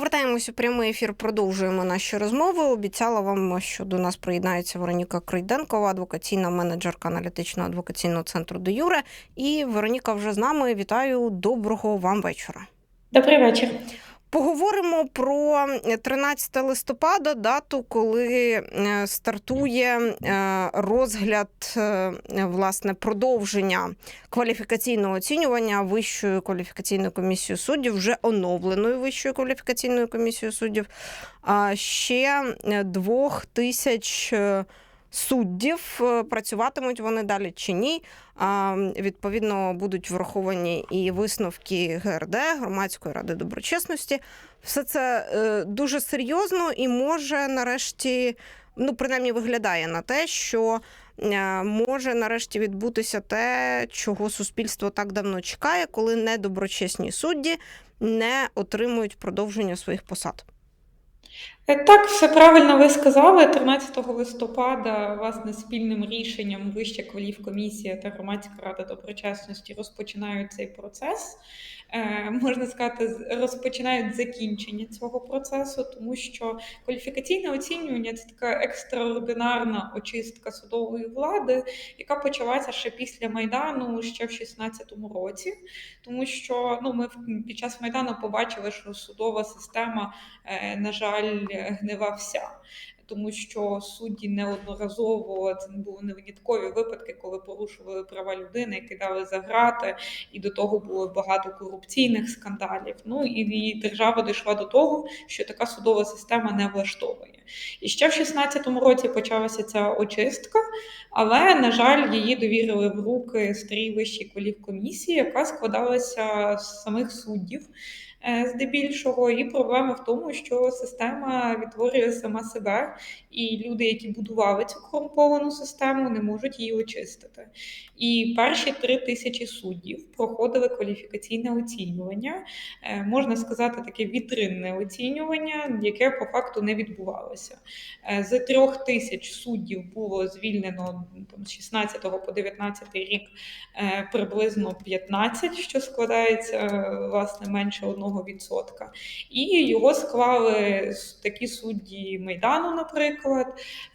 Повертаємося у прямий ефір. Продовжуємо наші розмови. Обіцяла вам, що до нас приєднається Вероніка Крейденкова, адвокаційна менеджерка аналітичного адвокаційного центру до Юре». І Вероніка вже з нами. Вітаю. Доброго вам вечора. Добрий вечір. Поговоримо про 13 листопада, дату, коли е, стартує е, розгляд е, власне продовження кваліфікаційного оцінювання Вищою кваліфікаційною комісією суддів, вже оновленою Вищою кваліфікаційною комісією суддів. А ще двох тисяч суддів е, працюватимуть вони далі чи ні. Відповідно, будуть враховані і висновки ГРД, громадської ради доброчесності. Все це е, дуже серйозно і може нарешті, ну принаймні виглядає на те, що е, може нарешті відбутися те, чого суспільство так давно чекає, коли недоброчесні судді не отримують продовження своїх посад. Так, все правильно ви сказали. 13 листопада, власне, спільним рішенням Вища кваліфкомісія та громадська рада доброчесності розпочинають цей процес. Е, можна сказати, розпочинають закінчення цього процесу, тому що кваліфікаційне оцінювання це така екстраординарна очистка судової влади, яка почалася ще після Майдану, ще в 2016 році. Тому що ну, ми під час Майдану побачили, що судова система е, на жаль, гнила вся. Тому що судді неодноразово це не були не виняткові випадки, коли порушували права людини, кидали за грати, і до того було багато корупційних скандалів. Ну і, і держава дійшла до того, що така судова система не влаштовує. І ще в 16-му році почалася ця очистка, але на жаль, її довірили в руки старій вищій кваліфкомісії, яка складалася з самих суддів здебільшого. І проблема в тому, що система відтворює сама себе, і люди, які будували цю корумповану систему, не можуть її очистити. І перші три тисячі суддів проходили кваліфікаційне оцінювання, е, можна сказати, таке вітринне оцінювання, яке по факту не відбувалося. Е, З трьох тисяч суддів було звільнено там, з 16 по 19 рік е, приблизно 15, що складається е, власне менше 1%. І його склали такі судді Майдану, наприклад,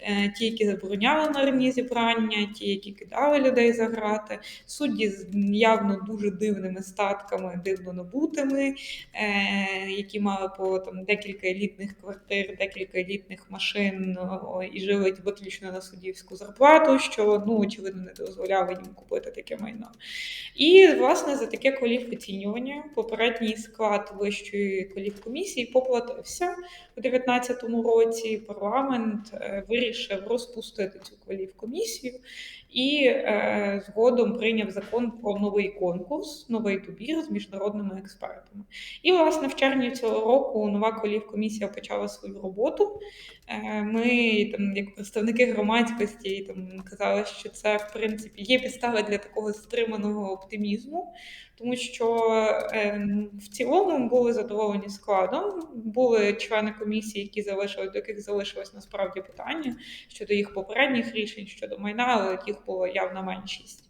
е, ті, які забороняли мирні зібрання, ті, які кидали людей за грати, судді з явно дуже дивними статками, дивно набутими, е, які мали по там декілька елітних квартир, декілька елітних машин і жили виключно на суддівську зарплату, що ну очевидно не дозволяло їм купити таке майно. І власне за таке кваліфоцінювання попередній склад вищої кваліфкомісії поплатився у 2019 році. Парламент е, вирішив розпустити цю кваліфкомісію і е, згодом прийняв закон про новий конкурс, новий добір з міжнародними експертами. І, власне, в червні цього року нова колівкомісія почала свою роботу. Е, Ми, там, як представники громадськості, там казали, що це в принципі є підстави для такого стриманого оптимізму, тому що е, в цілому були задоволені складом. Були члени комісії, які залишили, до яких залишилось насправді питання щодо їх попередніх рішень, щодо майна, але яких була явна меншість.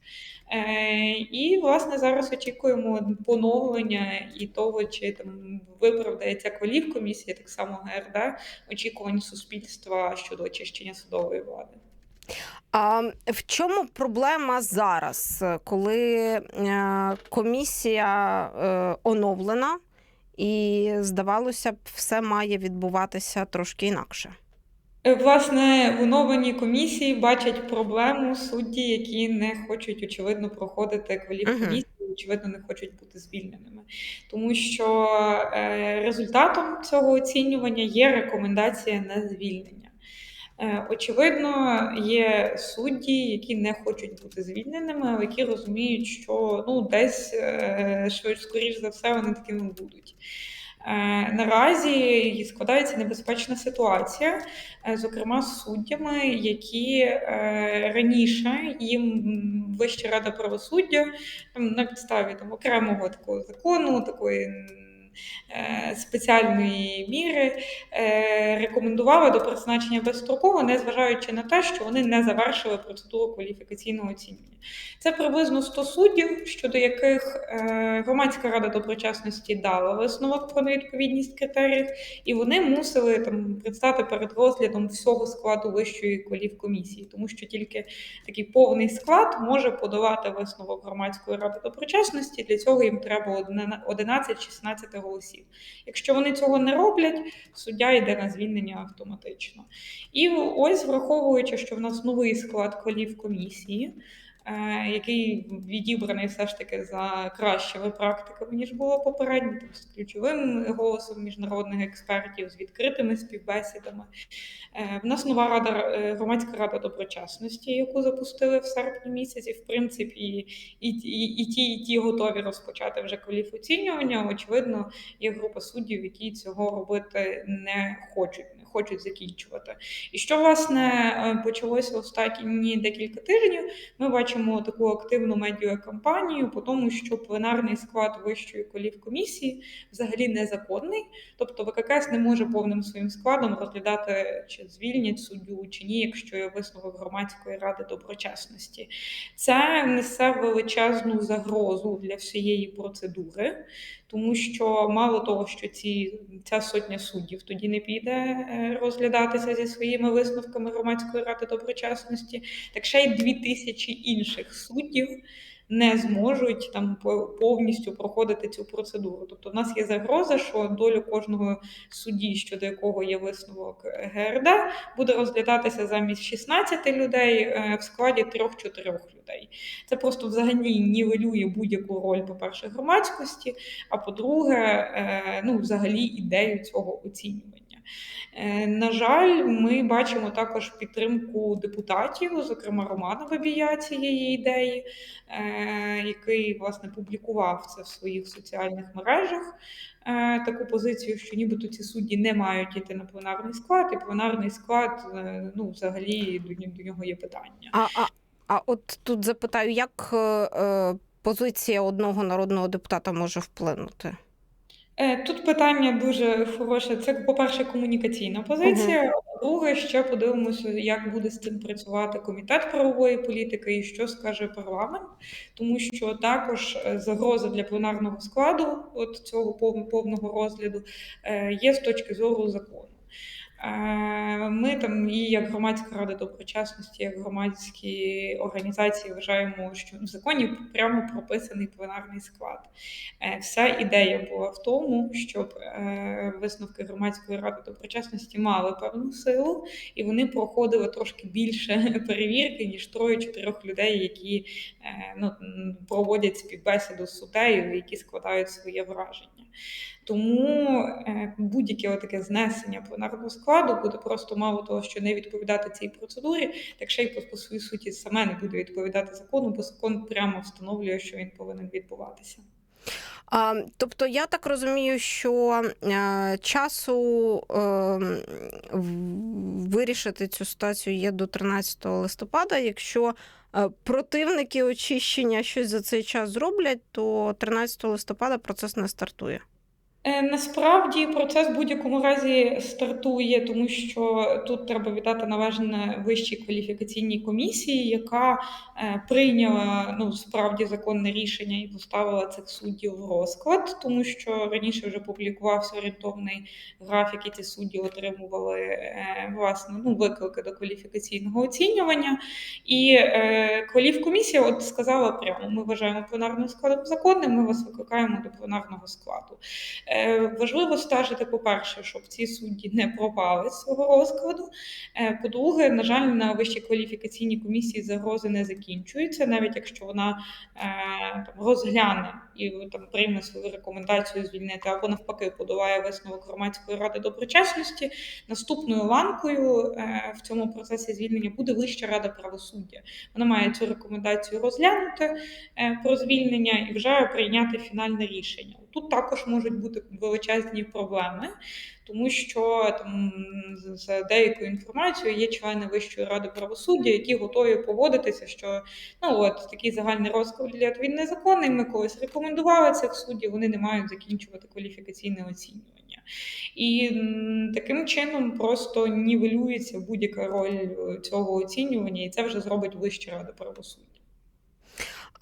Е, і власне зараз очікуємо поновлення і того, чи там виправдається кваліфкомісія, так само ГРД, очікувань суспільства щодо очищення судової влади. А в чому проблема зараз, коли е, комісія е, оновлена і, здавалося б, все має відбуватися трошки інакше? Е, Власне, в оновленій комісії бачать проблему судді, які не хочуть, очевидно, проходити кваліфкомісію, очевидно, не хочуть бути звільненими. Тому що е, результатом цього оцінювання є рекомендація на звільнення. Е, Очевидно, є судді, які не хочуть бути звільненими, але які розуміють, що ну, десь швидше, скоріш за все, вони такими будуть. Е, Наразі складається небезпечна ситуація, е, зокрема з суддями, які е, раніше їм Вища рада правосуддя на підставі там, окремого такого закону, такої спеціальної міри е, рекомендували до призначення безстроково, незважаючи на те, що вони не завершили процедуру кваліфікаційного оцінювання. Це приблизно 100 суддів, щодо яких е, громадська рада доброчесності дала висновок про невідповідність критеріїв, і вони мусили там предстати перед розглядом всього складу вищої кваліфкомісії, тому що тільки такий повний склад може подавати висновок громадської ради доброчесності. Для цього їм треба 11-16 голосів. Якщо вони цього не роблять, суддя йде на звільнення автоматично. І ось, враховуючи, що в нас новий склад колів е, який відібраний все ж таки за кращими практиками, ніж було попередньо, там, з ключовим голосом міжнародних експертів, з відкритими співбесідами. Е, В нас нова рада е, громадська рада доброчесності, яку запустили в серпні місяці. В принципі, і, і, і ті, і ті готові розпочати вже кваліфоцінювання. Очевидно, є група суддів, які цього робити не хочуть, хочуть закінчувати. І що власне е, почалося останні декілька тижнів? Ми бачимо таку активну медіакампанію по тому, що пленарний склад вищої кваліфкомісії взагалі незаконний. Тобто ВККС не може повним своїм складом розглядати, чи звільнять суддю, чи ні, якщо є висновок громадської ради доброчесності. Це несе величезну загрозу для всієї процедури, тому що мало того, що ці, ця сотня суддів тоді не піде е, розглядатися зі своїми висновками громадської ради доброчесності, так ще й дві тисячі інших суддів не зможуть там по- повністю проходити цю процедуру. Тобто, в нас є загроза, що долю кожного судді, щодо якого є висновок ГРД, буде розглядатися замість 16 людей е, в складі 3-4 людей. Це просто взагалі нівелює будь-яку роль, по-перше, громадськості, а по-друге, е, ну, взагалі ідею цього оцінювання. Е, На жаль, ми бачимо також підтримку депутатів, зокрема Романа Бабія цієї ідеї, е, який власне публікував це в своїх соціальних мережах. е, Таку позицію, що нібито ці судді не мають йти на пленарний склад, і пленарний склад, ну, взагалі до нього- є питання. А, а, а от тут запитаю, як позиція одного народного депутата може вплинути? Е, Тут питання дуже хороше. Це, по-перше, комунікаційна позиція. Друге, ще подивимося, як буде з цим працювати комітет правової політики і що скаже парламент, тому що також е, загроза для пленарного складу от цього пов- повного розгляду е, є з точки зору закону. Ми там і як громадська рада доброчесності, як громадські організації вважаємо, що в законі прямо прописаний пленарний склад. Е, Вся ідея була в тому, щоб е, висновки громадської ради доброчесності мали певну силу, і вони проходили трошки більше перевірки, ніж троє-чотирьох людей, які е, ну, проводять співбесіду з суддею, які складають своє враження. Тому е, будь-яке таке знесення пленарного складу буде просто мало того, що не відповідати цій процедурі, так ще й по, своїй суті саме не буде відповідати закону, бо закон прямо встановлює, що він повинен відбуватися. А, тобто, я так розумію, що е, часу е, в- вирішити цю ситуацію є до 13 листопада. Якщо е, противники очищення щось за цей час зроблять, то 13 листопада процес не стартує. Е, Насправді процес в будь-якому разі стартує, тому що тут треба віддати належне вищій кваліфікаційній комісії, яка е, прийняла ну справді законне рішення і поставила цих суддів в розклад, тому що раніше вже публікувався орієнтовний графік, і ці судді отримували е, власне ну виклики до кваліфікаційного оцінювання. І е, кваліфкомісія от сказала прямо: ми вважаємо пленарним складом законним, ми вас викликаємо до пленарного складу. Е, Важливо стежити, по-перше, щоб ці судді не пропали з свого розкладу. Е, По-друге, на жаль, на вищій кваліфікаційній комісії загрози не закінчуються, навіть якщо вона е, там, розгляне і там прийме свою рекомендацію звільнити, або навпаки подолає висновок громадської ради доброчесності. Наступною ланкою е, в цьому процесі звільнення буде Вища рада правосуддя. Вона має цю рекомендацію розглянути е, про звільнення і вже прийняти фінальне рішення. Тут також можуть бути величезні проблеми, тому що там за деякою інформацією є члени Вищої ради правосуддя, які готові погодитися, що ну от такий загальний розклад він незаконний. Ми колись рекомендували цих суддів, вони не мають закінчувати кваліфікаційне оцінювання. І таким чином просто нівелюється будь-яка роль е, цього оцінювання, і це вже зробить Вища рада правосуддя.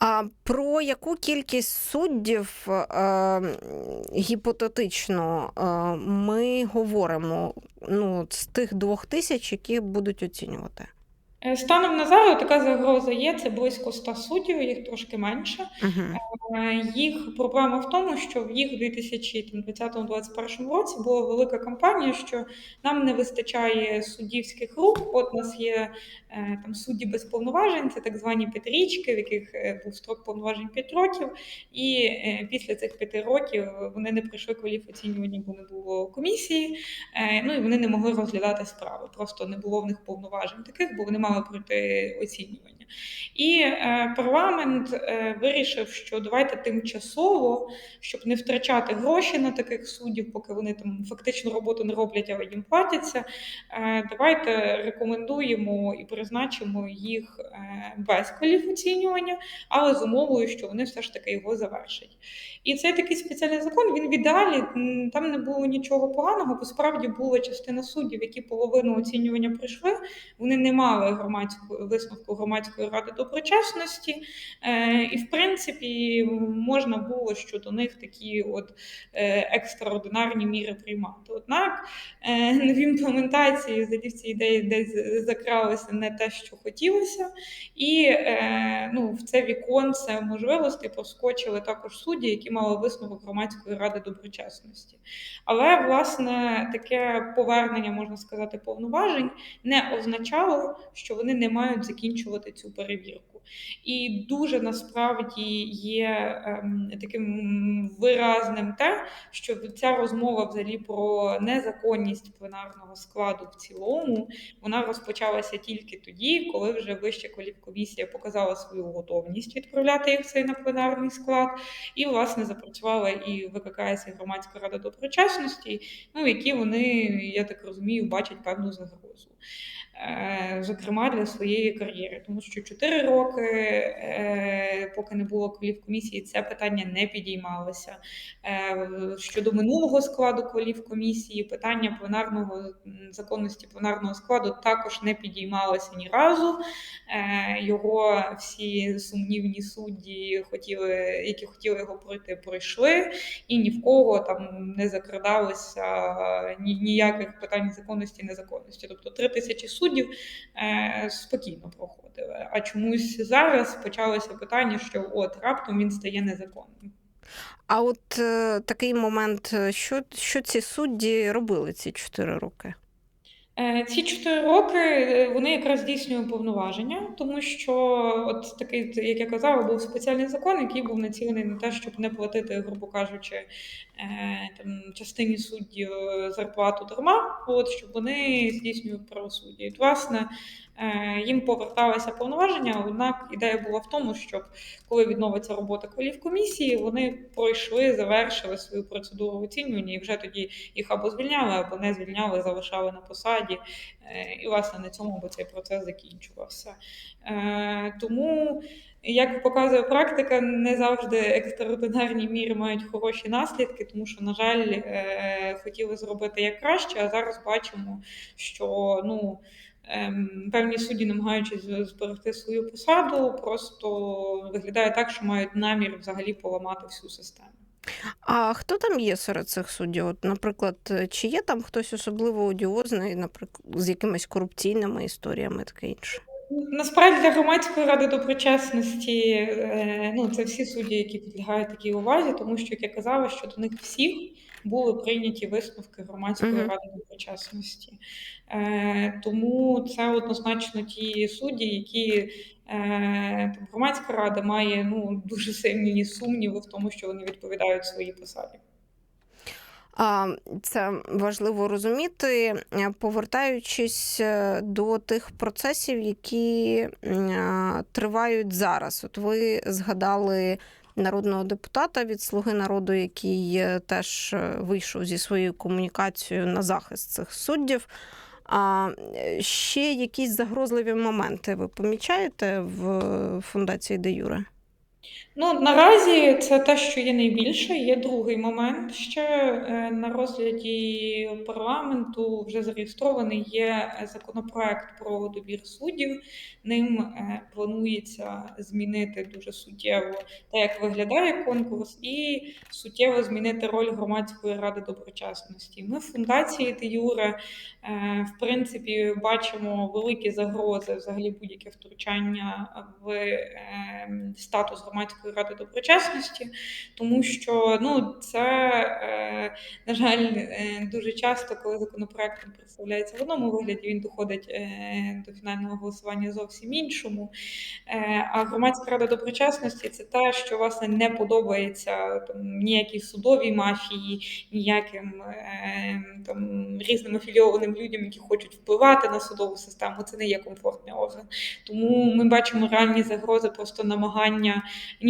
А про яку кількість суддів е, гіпотетично е, ми говоримо ну, з тих двох тисяч, які будуть оцінювати? Е, Станом на зараз така загроза є. Це близько 100 суддів, їх трошки менше. Угу. Е, Їх проблема в тому, що в їх у 2020-2021 році була велика кампанія, що нам не вистачає суддівських рук. От у нас є е, там судді без повноважень, це так звані п'ятирічки, в яких був строк повноважень 5 років. І після цих 5 років вони не пройшли кваліфоцінювання, бо не було комісії. Ну і вони не могли розглядати справи. Просто не було в них повноважень таких, бо вони мали пройти оцінювання. І е, парламент е, вирішив, що давайте тимчасово, щоб не втрачати гроші на таких суддів, поки вони там фактично роботу не роблять, але їм платяться. Е, давайте рекомендуємо і призначимо їх е, без кваліфоцінювання, але з умовою, що вони все ж таки його завершать. І цей такий спеціальний закон він в ідеалі там не було нічого поганого, бо справді була частина суддів, які половину оцінювання пройшли. Вони не мали громадського висновку громадської ради доброчесності, е, і в принципі можна було щодо них такі от е, екстраординарні міри приймати. Однак е, в імплементації взагалі в цій ідеї десь закралося не те, що хотілося, і ну, в це віконце можливостей проскочили також судді, які мали висновок громадської ради доброчесності. Але власне таке повернення, можна сказати, повноважень не означало, що вони не мають закінчувати цю перевірку. І дуже насправді є ем, таким виразним те, що ця розмова взагалі про незаконність пленарного складу в цілому вона розпочалася тільки тоді, коли вже вища кваліфкомісія показала свою готовність відправляти їх цей на пленарний склад, і власне запрацювала і ВККС, громадська рада доброчесності, ну які вони, я так розумію, бачать певну загрозу. Е, Зокрема, для своєї кар'єри, тому що 4 роки, е, поки не було кваліфкомісії, це питання не підіймалося. Е, Щодо минулого складу кваліфкомісії, питання пленарного законності пленарного складу також не підіймалося ні разу. Його всі сумнівні судді, хотіли, які хотіли його пройти, пройшли, і ні в кого там не закрадалося ніяких питань законності, незаконності. Тобто три тисячі суддів е, спокійно проходили. А чомусь зараз почалося питання, що от раптом він стає незаконним. А от е, такий момент, е, що, що ці судді робили ці чотири роки? Е, Ці чотири роки е, вони якраз здійснюють повноваження, тому що от такий, як я казала, був спеціальний закон, який був націлений на те, щоб не платити, грубо кажучи, е, там частині суддів зарплату дарма, от щоб вони здійснюють правосуддя. І власне їм поверталися повноваження. Однак ідея була в тому, щоб коли відновиться робота кваліфкомісії, вони пройшли, завершили свою процедуру оцінювання і вже тоді їх або звільняли, або не звільняли, залишали на посаді. Е, І, власне, на цьому би цей процес закінчувався. Е, Тому, як показує практика, не завжди екстраординарні міри мають хороші наслідки, тому що, на жаль, е, хотіли зробити як краще, а зараз бачимо, що ну. Ем, Певні судді, намагаючись зберегти свою посаду, просто виглядає так, що мають намір взагалі поламати всю систему. А хто там є серед цих суддів? От, наприклад, чи є там хтось особливо одіозний, наприклад, з якимись корупційними історіями, таке інше? Насправді для громадської ради доброчесності е, ну, це всі судді, які підлягають такій увазі, тому що, як я казала, що до них всіх були прийняті висновки громадської Мгм. ради доброчесності. Е, Тому це однозначно ті судді, які е, громадська рада має ну, дуже сильні сумніви в тому, що вони відповідають своїй посаді. Це важливо розуміти, Е, повертаючись е, до тих процесів, які е, тривають зараз. От ви згадали народного депутата від Слуги народу, який теж вийшов зі своєю комунікацією на захист цих суддів. А ще якісь загрозливі моменти ви помічаєте в фундації Де Юре? Ну, наразі це те, що є найбільше. Є другий момент ще е, на розгляді парламенту вже зареєстрований є законопроект про добір суддів. Ним е, планується змінити дуже суттєво те, як виглядає конкурс, і суттєво змінити роль громадської ради доброчесності. Ми в фундації Де Юре, е, в принципі, бачимо великі загрози, взагалі будь-яке втручання в статус громадської ради доброчесності, тому що ну це, е, на жаль, е, дуже часто, коли законопроект представляється в одному вигляді, він доходить е, до фінального голосування зовсім іншому. А громадська рада доброчесності це те, що власне не подобається там ніякій судовій мафії, ніяким там різним афілійованим людям, які хочуть впливати на судову систему. Це не є комфортний орган. Тому ми бачимо реальні загрози, просто намагання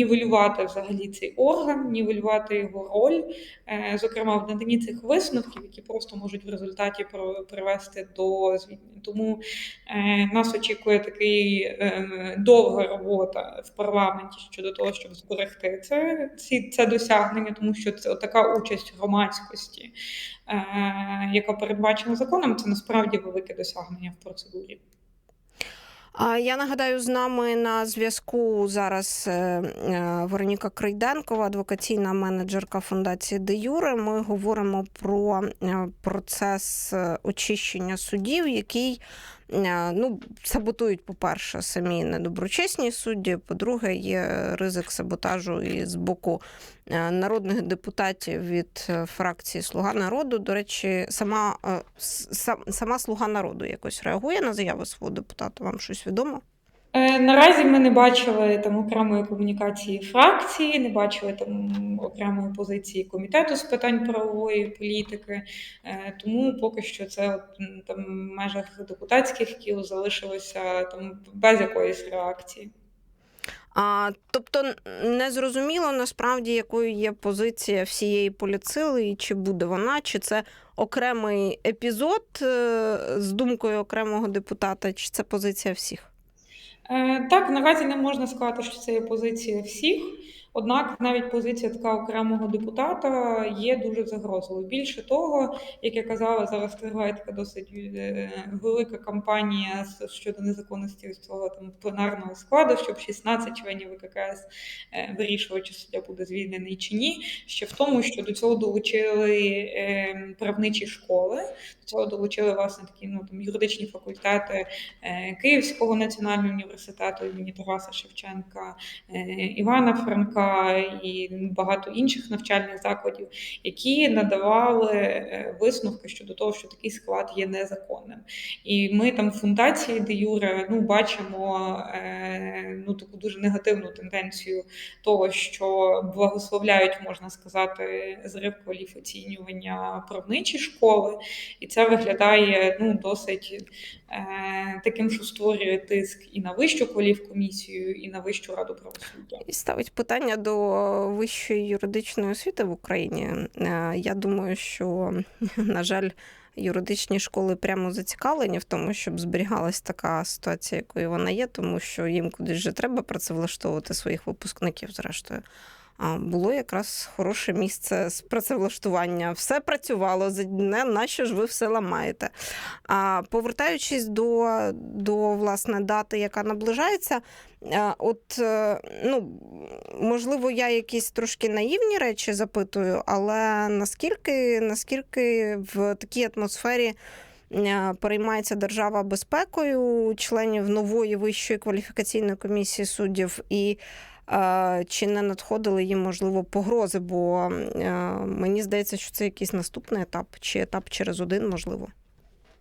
нівелювати взагалі цей орган, нівелювати його роль, е, зокрема в наданні цих висновків, які просто можуть в результаті привести до звільнення. Тому е, нас очікує такий е, довга робота в парламенті щодо того, щоб зберегти це, ці, це досягнення, тому що це така участь громадськості, яка передбачена законом, це насправді велике досягнення в процедурі. Я нагадаю, з нами на зв'язку зараз е, е, Вероніка Крейденкова, адвокаційна менеджерка фундації Де Юре. Ми говоримо про е, процес очищення судів, який ну, саботують, по-перше, самі недоброчесні судді. По-друге, є ризик саботажу і з боку е, народних депутатів від е, фракції Слуга народу. До речі, сама, е, сам- сама Слуга народу якось реагує на заяву свого депутата. Вам щось відомо? Е, Наразі ми не бачили там окремої комунікації фракції, не бачили там окремої позиції комітету з питань правової політики. Е, Тому поки що це там в межах депутатських кіл залишилося там без якоїсь реакції. А, тобто не зрозуміло насправді, якою є позиція всієї поліцили, і чи буде вона, чи це окремий епізод е, з думкою окремого депутата, чи це позиція всіх? Е, Так, наразі не можна сказати, що це є позиція всіх. Однак навіть позиція така окремого депутата є дуже загрозливою. Більше того, як я казала, зараз триває така досить е, велика кампанія щодо незаконності цього там пленарного складу, щоб 16 членів ВККС е, чи суддя буде звільнений чи ні. Ще в тому, що до цього долучили е, правничі школи, до цього долучили власне такі ну там юридичні факультети Київського національного університету імені Тараса Шевченка, Івана Франка і багато інших навчальних закладів, які надавали е, висновки щодо того, що такий склад є незаконним. І ми там в фундації де Юре ну, бачимо е, ну, таку дуже негативну тенденцію того, що благословляють, можна сказати, зрив кваліфоцінювання правничі школи, і це виглядає ну, досить е, таким, що створює тиск і на вищу кваліфкомісію, і на вищу раду правосуддя. І ставить питання до вищої юридичної освіти в Україні. Е, Я думаю, що, на жаль, юридичні школи прямо зацікавлені в тому, щоб зберігалась така ситуація, якою вона є, тому що їм кудись вже треба працевлаштовувати своїх випускників, зрештою. Було якраз хороше місце з працевлаштування. Все працювало за дне, нащо ж ви все ламаєте. А повертаючись до, до власне дати, яка наближається, от е, ну, можливо, я якісь трошки наївні речі запитую, але наскільки, наскільки в такій атмосфері е, переймається держава безпекою членів нової вищої кваліфікаційної комісії суддів і чи не надходили їм, можливо, погрози? Бо е, мені здається, що це якийсь наступний етап, чи етап через один, можливо.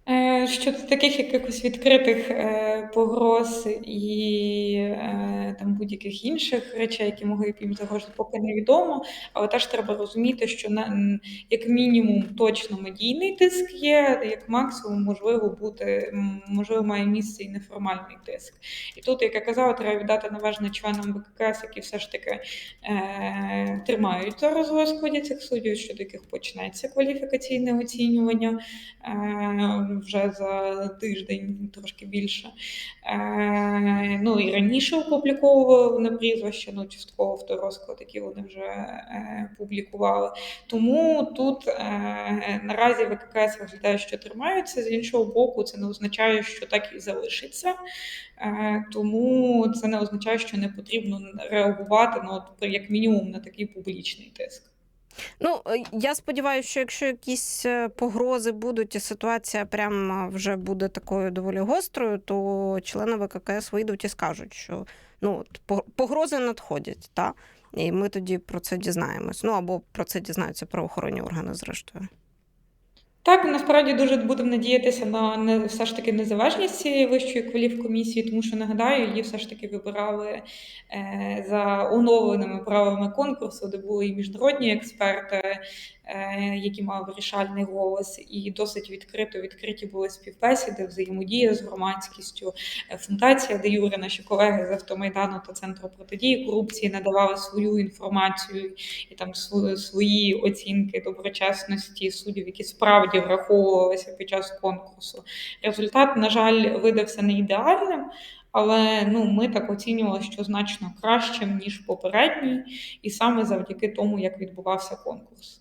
Е, Щодо таких якихось відкритих е, погроз і е, там будь-яких інших речей, які могли б їм загрожувати, поки невідомо. Але теж треба розуміти, що на як мінімум точно медійний тиск є, як максимум можливо бути можливо має місце і неформальний тиск. І тут, як я казала, треба віддати належне членам ВККС, які все ж таки е, тримають зараз у розкладі цих суддів, щодо яких почнеться кваліфікаційне оцінювання е, вже за тиждень, трошки більше. Е, ну і раніше опубліковували вони прізвища, ну частково авторозклад, які вони вже е, публікували. Тому тут е, наразі ВККС виглядає, що тримаються. З іншого боку, це не означає, що так і залишиться. Тому це не означає, що не потрібно реагувати ну, як мінімум на такий публічний тиск. Ну, е, я сподіваюся, що якщо якісь е, погрози будуть, і ситуація прямо вже буде такою доволі гострою, то члени ВККС вийдуть і скажуть, що ну, погрози надходять, та? і ми тоді про це дізнаємось. Ну або про це дізнаються правоохоронні органи, зрештою. Так, насправді дуже будемо надіятися на не все ж таки незалежність цієї вищої кваліфкомісії, тому що нагадаю, її все ж таки вибирали е, за оновленими правилами конкурсу, де були і міжнародні експерти, які мали вирішальний голос, і досить відкрито відкриті були співбесіди, взаємодія з громадськістю. Е, Фундація, де Юри, наші колеги з автомайдану та центру протидії корупції надавали свою інформацію і там свої оцінки доброчесності суддів, які справді враховувалися під час конкурсу. Результат, на жаль, видався не ідеальним. Але ну, ми так оцінювали, що значно кращим, ніж попередній, і саме завдяки тому, як відбувався конкурс.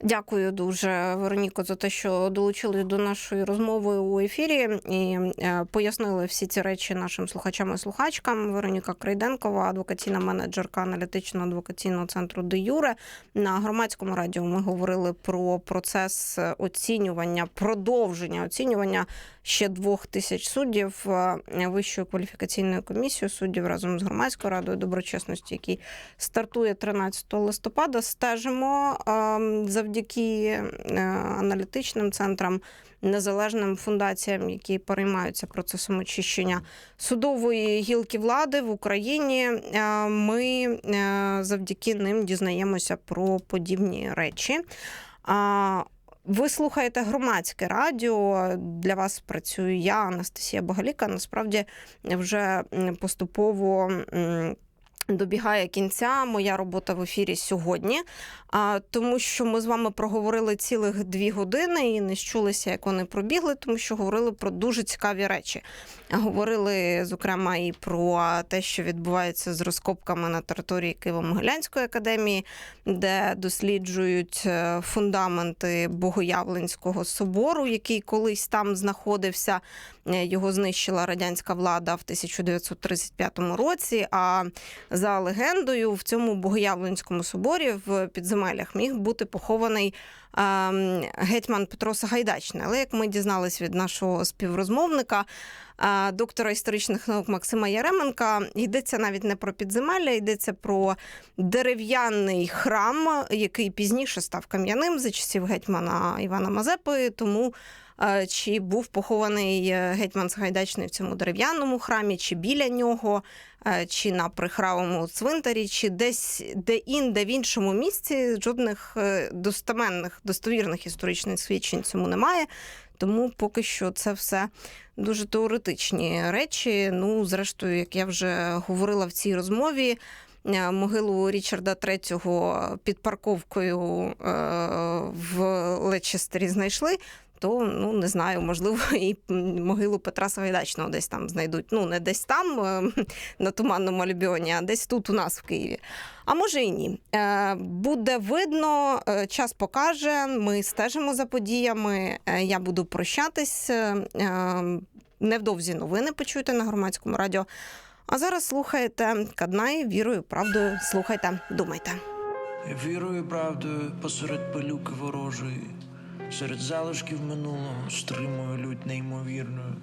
Дякую дуже, Вероніко, за те, що долучились до нашої розмови у ефірі і е, пояснили всі ці речі нашим слухачам і слухачкам. Вероніка Крейденкова, адвокаційна менеджерка аналітичного адвокаційного центру Де Юре. На громадському радіо ми говорили про процес оцінювання, продовження оцінювання ще двох тисяч суддів е, Вищою кваліфікаційною комісією суддів разом з громадською радою доброчесності, який стартує 13 листопада. Стежимо ем, завдяки е, аналітичним центрам, незалежним фундаціям, які переймаються процесом очищення судової гілки влади в Україні. Е, Ми е, завдяки ним дізнаємося про подібні речі. Ви слухаєте громадське радіо. Для вас працюю я, Анастасія Богаліка. Насправді вже поступово. Добігає кінця моя робота в ефірі сьогодні, тому що ми з вами проговорили цілих дві години і не щулися, як вони пробігли, тому що говорили про дуже цікаві речі. Говорили, зокрема, і про те, що відбувається з розкопками на території Києво-Могилянської академії, де досліджують е, фундаменти Богоявленського собору, який колись там знаходився. Е, Його знищила радянська влада в 1935 році. А за легендою, в цьому Богоявленському соборі в підземеллях міг бути похований ем, гетьман Петро Сагайдачний. Але як ми дізналися від нашого співрозмовника, е, доктора історичних наук Максима Яременка, йдеться навіть не про підземелля, йдеться про дерев'яний храм, який пізніше став кам'яним за часів гетьмана Івана Мазепи. Тому чи був похований е, гетьман Сагайдачний в цьому дерев'яному храмі, чи біля нього, е, чи на прихравому цвинтарі, чи десь де-інде в іншому місці жодних е, достеменних, достовірних історичних свідчень цьому немає. Тому поки що це все дуже теоретичні речі. Ну, зрештою, як я вже говорила в цій розмові. Могилу Річарда III під парковкою в Лечестері знайшли. То ну не знаю, можливо, і могилу Петра Сагайдачного десь там знайдуть. Ну не десь там е, на туманному альбіоні, а десь тут у нас в Києві. А може і ні. Е, Буде видно, е, час покаже. Ми стежимо за подіями. Я буду прощатись. Невдовзі новини почуєте на громадському радіо. А зараз слухаєте Каднай вірою, правдою. Слухайте, думайте. Вірою правдою посеред пилюки ворожої, серед залишків минулого стримую лють неймовірною.